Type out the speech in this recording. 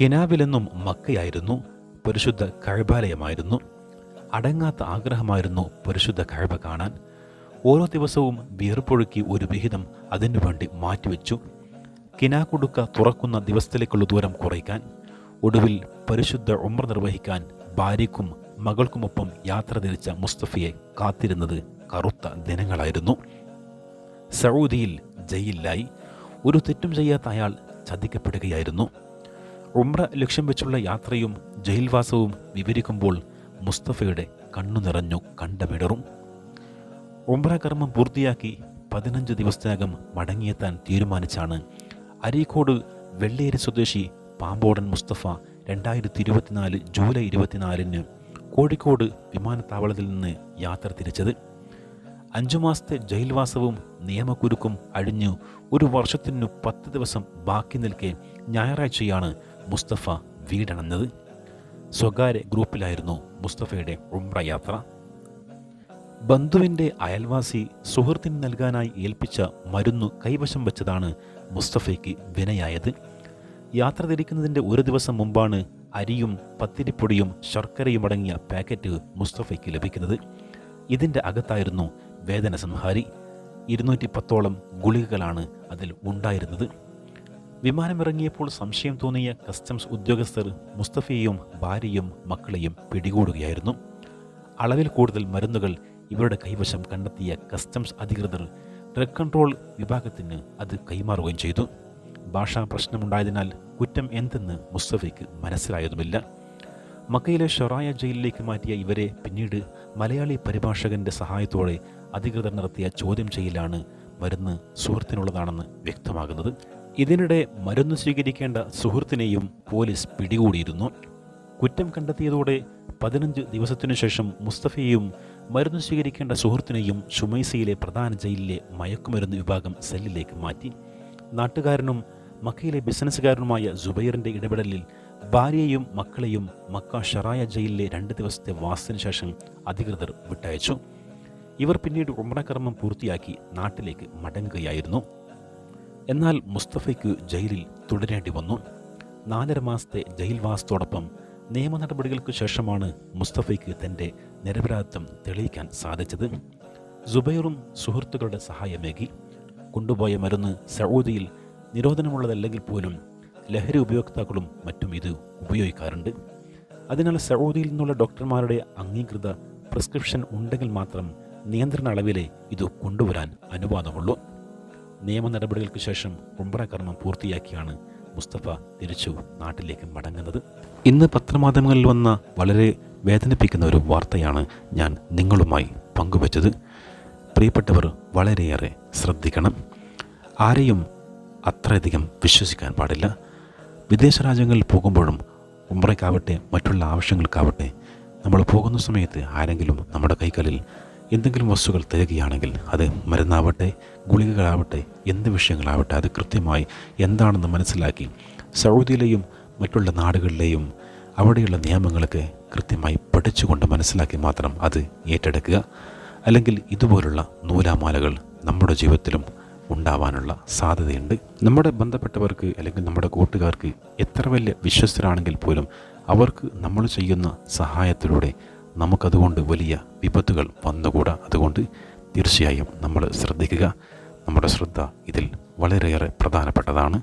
കിനാവിലെന്നും മക്കയായിരുന്നു പരിശുദ്ധ കഴബാലയമായിരുന്നു. അടങ്ങാത്ത ആഗ്രഹമായിരുന്നു പരിശുദ്ധ കഴബ കാണാൻ. ഓരോ ദിവസവും വിയർപ്പൊഴുക്കി ഒരു വിഹിതം അതിനു വേണ്ടി മാറ്റിവെച്ചു. കിനാക്കുടുക്ക തുറക്കുന്ന ദിവസത്തിലേക്കുള്ള ദൂരം കുറയ്ക്കാൻ ഒടുവിൽ പരിശുദ്ധ ഉമ്ര നിർവഹിക്കാൻ ഭാര്യയ്ക്കും മകൾക്കുമൊപ്പം യാത്ര തിരിച്ച മുസ്തഫയെ കാത്തിരുന്നത് കറുത്ത ദിനങ്ങളായിരുന്നു. സൗദിയിൽ ജയിലിലായി. ഒരു തെറ്റും ചെയ്യാത്ത അയാൾ ചതിക്കപ്പെടുകയായിരുന്നു. ഉമ്ര ലക്ഷ്യം വെച്ചുള്ള യാത്രയും ജയിൽവാസവും വിവരിക്കുമ്പോൾ മുസ്തഫയുടെ കണ്ണു നിറഞ്ഞു കണ്ടമിടറും ഉംറ കർമ്മം പൂർത്തിയാക്കി പതിനഞ്ച് ദിവസത്തിനകം മടങ്ങിയെത്താൻ തീരുമാനിച്ചാണ് അരീക്കോട് വെള്ളേരി സ്വദേശി പാമ്പോടൻ മുസ്തഫ രണ്ടായിരത്തി ഇരുപത്തിനാല് ജൂലൈ ഇരുപത്തിനാലിന് കോഴിക്കോട് വിമാനത്താവളത്തിൽ നിന്ന് യാത്ര തിരിച്ചത്. അഞ്ചു മാസത്തെ ജയിൽവാസവും നിയമക്കുരുക്കും അഴിഞ്ഞു ഒരു വർഷത്തിനു പത്ത് ദിവസം ബാക്കി നിൽക്കെ ഞായറാഴ്ചയാണ് മുസ്തഫ വീടണഞ്ഞത് സ്വകാര്യ ഗ്രൂപ്പിലായിരുന്നു മുസ്തഫയുടെ ഉംറ യാത്ര. ബന്ധുവിന്റെ അയൽവാസി സുഹൃത്തിന് നൽകാനായി ഏൽപ്പിച്ച മരുന്നു കൈവശം വെച്ചതാണ് മുസ്തഫയ്ക്ക് വിനയായത്. യാത്ര തിരിക്കുന്നതിന്റെ ഒരു ദിവസം മുമ്പാണ് അരിയും പത്തിരിപ്പൊടിയും ശർക്കരയും അടങ്ങിയ പാക്കറ്റ് മുസ്തഫയ്ക്ക് ലഭിക്കുന്നത്. ഇതിന്റെ അകത്തായിരുന്നു വേദന സംഹാരി ഇരുന്നൂറ്റി പത്തോളം ഗുളികകളാണ് അതിൽ ഉണ്ടായിരുന്നത്. വിമാനമിറങ്ങിയപ്പോൾ സംശയം തോന്നിയ കസ്റ്റംസ് ഉദ്യോഗസ്ഥർ മുസ്തഫയെയും ഭാര്യയും മക്കളെയും പിടികൂടുകയായിരുന്നു. അളവിൽ കൂടുതൽ മരുന്നുകൾ ഇവരുടെ കൈവശം കണ്ടെത്തിയ കസ്റ്റംസ് അധികൃതർ ഡ്രഗ് കൺട്രോൾ വിഭാഗത്തിന് അത് കൈമാറുകയും ചെയ്തു. ഭാഷാ പ്രശ്നമുണ്ടായതിനാൽ കുറ്റം എന്തെന്ന് മുസ്തഫയ്ക്ക് മനസ്സിലായതുമില്ല. മക്കയിലെ ഷൊറായ ജയിലിലേക്ക് മാറ്റിയ ഇവരെ പിന്നീട് മലയാളി പരിഭാഷകന്റെ സഹായത്തോടെ അധികൃതർ നടത്തിയ ചോദ്യം ചെയ്യലാണ് മരുന്ന് സുഹൃത്തിനുള്ളതാണെന്ന് വ്യക്തമാകുന്നത്. ഇതിനിടെ മരുന്ന് സ്വീകരിക്കേണ്ട സുഹൃത്തിനെയും പോലീസ് പിടികൂടിയിരുന്നു. കുറ്റം കണ്ടെത്തിയതോടെ പതിനഞ്ച് ദിവസത്തിനു ശേഷം മുസ്തഫയെയും മരുന്ന് സ്വീകരിക്കേണ്ട സുഹൃത്തിനെയും ഷുമൈസയിലെ പ്രധാന ജയിലിലെ മയക്കുമരുന്ന് വിഭാഗം സെല്ലിലേക്ക് മാറ്റി. നാട്ടുകാരനും മക്കയിലെ ബിസിനസ്സുകാരനുമായ ജുബൈറിന്റെ ഇടപെടലിൽ ഭാര്യയെയും മക്കളെയും മക്ക ഷറായ ജയിലിലെ രണ്ട് ദിവസത്തെ വാസത്തിന് ശേഷം അധികൃതർ വിട്ടയച്ചു. ഇവർ പിന്നീട് ഉമ്രകർമ്മം പൂർത്തിയാക്കി നാട്ടിലേക്ക് മടങ്ങുകയായിരുന്നു. എന്നാൽ മുസ്തഫയ്ക്ക് ജയിലിൽ തുടരേണ്ടി വന്നു. നാലര മാസത്തെ ജയിൽവാസത്തോടൊപ്പം നിയമ നടപടികൾക്ക് ശേഷമാണ് മുസ്തഫയ്ക്ക് തന്റെ നിരപരാധിത്വം തെളിയിക്കാൻ സാധിച്ചത്. സുബൈറും സുഹൃത്തുക്കളുടെ സഹായമേകി. കൊണ്ടുപോയ മരുന്ന് സൗദിയിൽ നിരോധനമുള്ളതല്ലെങ്കിൽ പോലും ലഹരി ഉപയോക്താക്കളും മറ്റും ഇത് ഉപയോഗിക്കാറുണ്ട്. അതിനാൽ സൗദിയിൽ നിന്നുള്ള ഡോക്ടർമാരുടെ അംഗീകൃത പ്രിസ്ക്രിപ്ഷൻ ഉണ്ടെങ്കിൽ മാത്രം നിയന്ത്രണ അളവിലെ ഇത് കൊണ്ടുവരാൻ അനുവാദമുള്ളൂ. നിയമ നടപടികൾക്ക് ശേഷം ഉംറ കർമ്മം പൂർത്തിയാക്കിയാണ് മുസ്തഫ തിരിച്ചു നാട്ടിലേക്ക് മടങ്ങുന്നത്. ഇന്ന് പത്രമാധ്യമങ്ങളിൽ വന്ന വളരെ വേദനിപ്പിക്കുന്ന ഒരു വാർത്തയാണ് ഞാൻ നിങ്ങളുമായി പങ്കുവച്ചത്. പ്രിയപ്പെട്ടവർ വളരെയേറെ ശ്രദ്ധിക്കണം. ആരെയും അത്രയധികം വിശ്വസിക്കാൻ പാടില്ല. വിദേശ രാജ്യങ്ങളിൽ പോകുമ്പോഴും ഉംറയ്ക്കാവട്ടെ മറ്റുള്ള ആവശ്യങ്ങൾക്കാവട്ടെ നമ്മൾ പോകുന്ന സമയത്ത് ആരെങ്കിലും നമ്മുടെ കൈകളിൽ എന്തെങ്കിലും വസ്തുക്കൾ തരികയാണെങ്കിൽ അത് മരുന്നാവട്ടെ ഗുളികകളാവട്ടെ എന്ത് വിഷയങ്ങളാവട്ടെ അത് കൃത്യമായി എന്താണെന്ന് മനസ്സിലാക്കി സൗദിയിലെയും മറ്റുള്ള നാടുകളിലെയും അവിടെയുള്ള നിയമങ്ങളൊക്കെ കൃത്യമായി പഠിച്ചുകൊണ്ട് മനസ്സിലാക്കി മാത്രം അത് ഏറ്റെടുക്കുക. അല്ലെങ്കിൽ ഇതുപോലുള്ള നൂലാമാലകൾ നമ്മുടെ ജീവിതത്തിലും ഉണ്ടാവാനുള്ള സാധ്യതയുണ്ട്. നമ്മുടെ ബന്ധപ്പെട്ടവർക്ക് അല്ലെങ്കിൽ നമ്മുടെ കൂട്ടുകാർക്ക് എത്ര വലിയ വിശ്വസ്തരാണെങ്കിൽ പോലും അവർക്ക് നമ്മൾ ചെയ്യുന്ന സഹായത്തിലൂടെ നമുക്കതുകൊണ്ട് വലിയ വിപത്തുകൾ വന്നുകൂടാ? അതുകൊണ്ട് തീർച്ചയായും നമ്മൾ ശ്രദ്ധിക്കുക. നമ്മുടെ ശ്രദ്ധ ഇതിൽ വളരെയേറെ പ്രധാനപ്പെട്ടതാണ്.